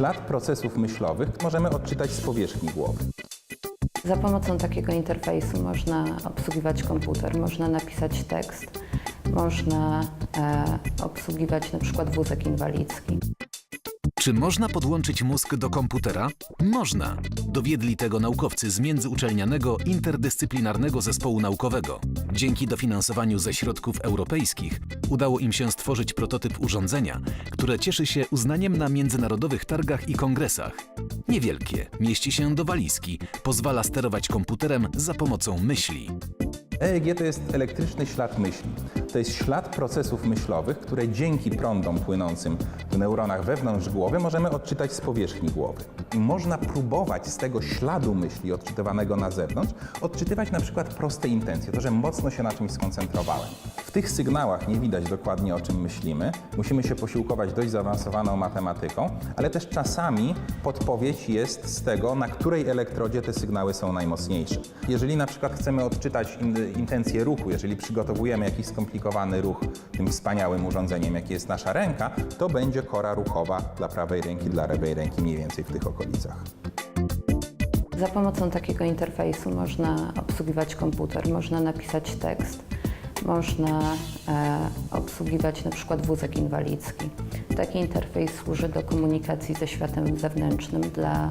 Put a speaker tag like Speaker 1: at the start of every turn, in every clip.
Speaker 1: ślad procesów myślowych możemy odczytać z powierzchni głowy.
Speaker 2: Za pomocą takiego interfejsu można obsługiwać komputer, można napisać tekst, można e, obsługiwać na przykład wózek inwalidzki.
Speaker 3: Czy można podłączyć mózg do komputera? Można. Dowiedli tego naukowcy z międzyuczelnianego interdyscyplinarnego zespołu naukowego. Dzięki dofinansowaniu ze środków europejskich udało im się stworzyć prototyp urządzenia, które cieszy się uznaniem na międzynarodowych targach i kongresach. Niewielkie, mieści się do walizki, pozwala sterować komputerem za pomocą myśli.
Speaker 1: EEG to jest elektryczny ślad myśli. To jest ślad procesów myślowych, które dzięki prądom płynącym w neuronach wewnątrz głowy możemy odczytać z powierzchni głowy. I można próbować z tego śladu myśli odczytywanego na zewnątrz odczytywać na przykład proste intencje, to, że mocno się na czymś skoncentrowałem. W tych sygnałach nie widać dokładnie o czym myślimy. Musimy się posiłkować dość zaawansowaną matematyką, ale też czasami podpowiedź jest z tego, na której elektrodzie te sygnały są najmocniejsze. Jeżeli na przykład chcemy odczytać in, intencję ruchu, jeżeli przygotowujemy jakiś skomplikowany ruch tym wspaniałym urządzeniem, jakie jest nasza ręka, to będzie kora ruchowa dla prawej ręki, dla lewej ręki mniej więcej w tych okolicach.
Speaker 2: Za pomocą takiego interfejsu można obsługiwać komputer, można napisać tekst, można e, obsługiwać na przykład wózek inwalidzki. Taki interfejs służy do komunikacji ze światem zewnętrznym dla e,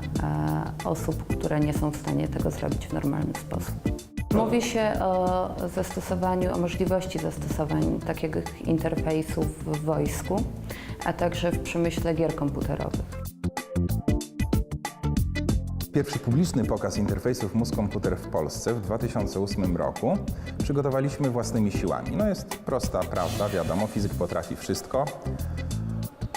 Speaker 2: osób, które nie są w stanie tego zrobić w normalny sposób. Mówi się o zastosowaniu, o możliwości zastosowań takiego interfejsów w wojsku, a także w przemyśle gier komputerowych.
Speaker 1: Pierwszy publiczny pokaz interfejsów mózg-komputer w Polsce w 2008 roku przygotowaliśmy własnymi siłami. No jest prosta prawda, wiadomo, fizyk potrafi wszystko.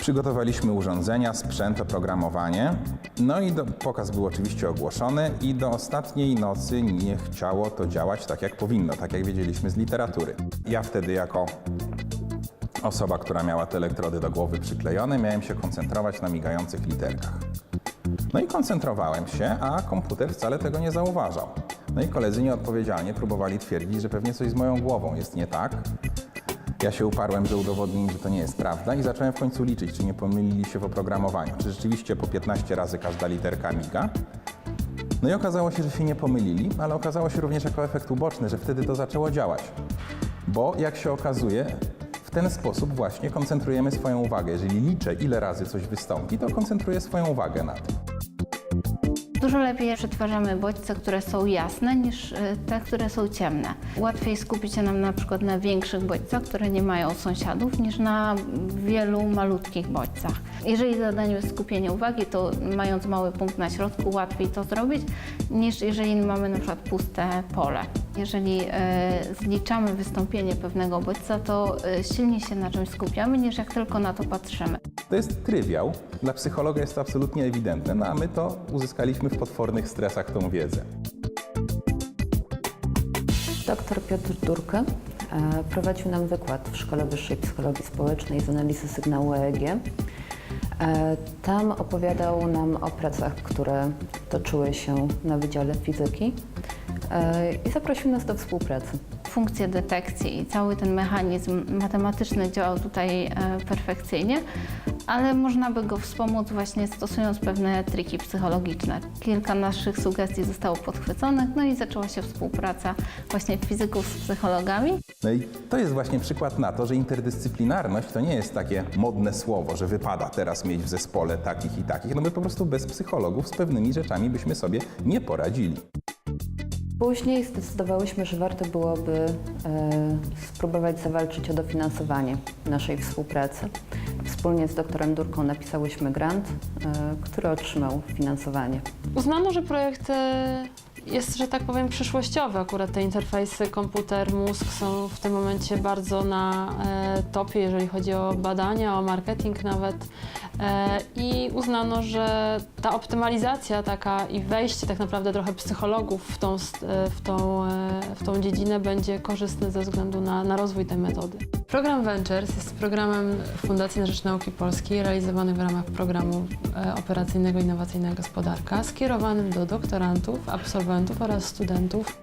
Speaker 1: Przygotowaliśmy urządzenia, sprzęt, oprogramowanie. No i do, pokaz był oczywiście ogłoszony i do ostatniej nocy nie chciało to działać tak jak powinno, tak jak wiedzieliśmy z literatury. Ja wtedy jako osoba, która miała te elektrody do głowy przyklejone, miałem się koncentrować na migających literkach. No i koncentrowałem się, a komputer wcale tego nie zauważał. No i koledzy nieodpowiedzialnie próbowali twierdzić, że pewnie coś z moją głową jest nie tak. Ja się uparłem, że udowodnię im, że to nie jest prawda i zacząłem w końcu liczyć, czy nie pomylili się w oprogramowaniu. Czy rzeczywiście po 15 razy każda literka miga. No i okazało się, że się nie pomylili, ale okazało się również jako efekt uboczny, że wtedy to zaczęło działać. Bo jak się okazuje, w ten sposób właśnie koncentrujemy swoją uwagę. Jeżeli liczę, ile razy coś wystąpi, to koncentruję swoją uwagę na tym.
Speaker 4: Dużo lepiej przetwarzamy bodźce, które są jasne, niż y, te, które są ciemne. Łatwiej skupić się nam na przykład na większych bodźcach, które nie mają sąsiadów, niż na wielu malutkich bodźcach. Jeżeli zadanie jest skupienie uwagi, to mając mały punkt na środku, łatwiej to zrobić, niż jeżeli mamy na przykład puste pole. Jeżeli y, zliczamy wystąpienie pewnego bodźca, to y, silniej się na czymś skupiamy, niż jak tylko na to patrzymy.
Speaker 1: To jest trywiał. Dla psychologa jest to absolutnie ewidentne, no a my to uzyskaliśmy w potwornych stresach tą wiedzę.
Speaker 2: Dr Piotr Durkę e, prowadził nam wykład w Szkole Wyższej Psychologii Społecznej z analizy sygnału EEG. E, Tam opowiadał nam o pracach, które toczyły się na Wydziale Fizyki e, i zaprosił nas do współpracy.
Speaker 4: funkcje detekcji i cały ten mechanizm matematyczny działał tutaj perfekcyjnie, ale można by go wspomóc właśnie stosując pewne triki psychologiczne. Kilka naszych sugestii zostało podchwyconych, no i zaczęła się współpraca właśnie fizyków z psychologami.
Speaker 1: No i to jest właśnie przykład na to, że interdyscyplinarność to nie jest takie modne słowo, że wypada teraz mieć w zespole takich i takich. No my po prostu bez psychologów z pewnymi rzeczami byśmy sobie nie poradzili.
Speaker 2: Później zdecydowałyśmy, że warto byłoby e, spróbować zawalczyć o dofinansowanie naszej współpracy. Wspólnie z doktorem Durką napisałyśmy grant, e, który otrzymał finansowanie.
Speaker 5: Uznano, że projekt e, jest, że tak powiem, przyszłościowy. Akurat te interfejsy komputer-mózg są w tym momencie bardzo na e, topie, jeżeli chodzi o badania, o marketing nawet. E, I uznano, że ta optymalizacja taka i wejście tak naprawdę trochę psychologów w tą, w tą, e, w tą dziedzinę będzie korzystne ze względu na, na rozwój tej metody. Program Ventures jest programem Fundacji na Rzecz Nauki Polskiej realizowany w ramach programu e, operacyjnego Innowacyjna Gospodarka skierowanym do doktorantów, absolwentów oraz studentów